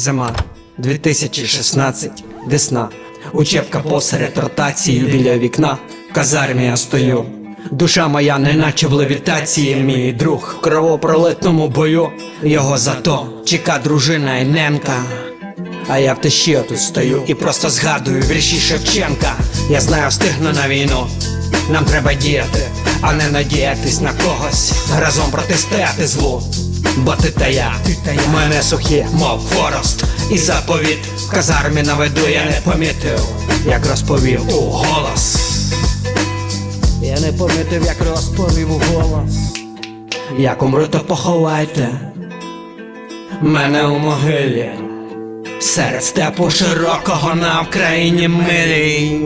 Зима 2016, Десна. Учебка посеред ротації біля вікна. В казармі я стою. Душа моя, неначе в левітації, мій друг в кровопролитному бою. Його зато чека дружина і ненка. А я в тиші тут стою і просто згадую вірші Шевченка. Я знаю, встигну на війну. Нам треба діяти, а не надіятись на когось. Разом протистояти злу. Бо ти та я, мене сухі, мов хворост. І заповіт в казармі на виду я не помітив, як розповів у голос. Я не помітив, як розповів у голос. Як умру, то поховайте мене у могилі. Серед степу широкого на Вкраїні милій.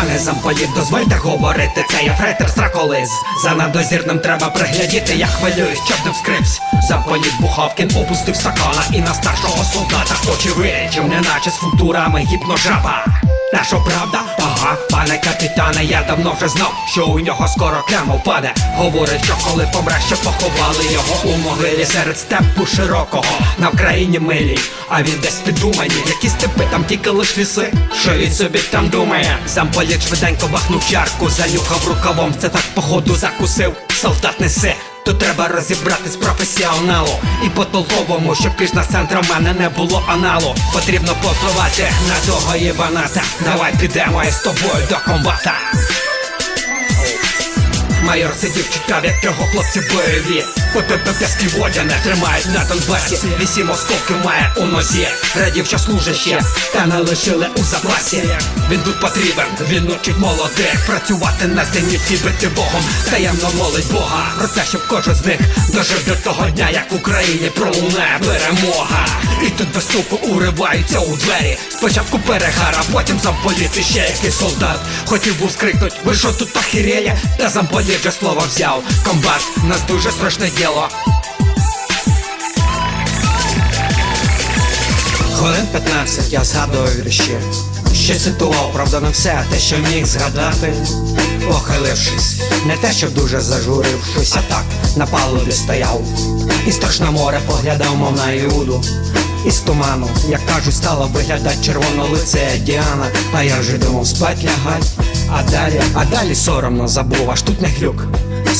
Пане замполіт, дозвольте говорити, це я фрейтер Страколиз За надозірним треба приглядіти, я хвилююсь, щоб не вскривсь. Замполіт Буховкін опустив стакана і на старшого солдата очі вирічив, неначе з футурами гіпножаба. Що правда? Ага, пане капітане, я давно вже знав, що у нього скоро клема впаде Говорить, що коли помре, ще поховали його у могилі серед степу широкого на Вкраїні милій, а він десь підумані, які степи там тільки лиш ліси, що він собі там думає. Замполіт швиденько бахнув чарку, занюхав рукавом, це так походу закусив. Солдат несе, то треба розібратись професіоналу. І по толковому, щоб піжна центра в мене не було аналу. Потрібно попливати на того єбаната Давай підемо із тобою до комбата Майор сидів, чекав, як його хлопці бойові. ППП водяне тримають на Донбасі. Вісім осколків має у нозі. Радів, що служище, та не лишили у запасі. Він тут потрібен, він учить молодих. Працювати на зеніті, бити Богом. Таємно молить Бога Про те, щоб кожен з них дожив до того дня, як в Україні пролунає перемога. І тут без стуку уриваються у двері. Спочатку перегар, а потім замполіт ще якийсь солдат. Хотів був скрикнуть, ви що тут охерєлі? Та замполіт вже слово взяв. Комбат, нас дуже страшне діло. Хвилин 15 я згадую вірші Ще цитував, правда, не все, те, що міг згадати. Похилившись, не те, щоб дуже зажурившись, а так на палубі стояв. І страшне море поглядав, мов на Іуду. Із туману, як кажуть, стала виглядать червонолицея Діана. А я вже думав спать лягать А далі, а далі соромно забув, аж тут не глюк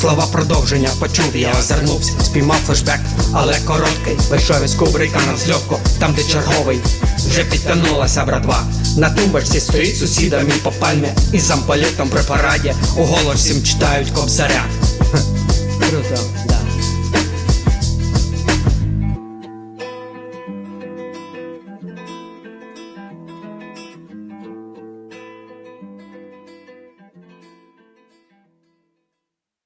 Слова продовження почув, я озирнувся, спіймав флешбек, але короткий. Вийшов із кубрика на зльотку, там де черговий. Вже підтягнулася братва. На тумбочці стоїть сусіда мій по пальмі І замполітом при параді у голос читають кобзаря. Круто, да.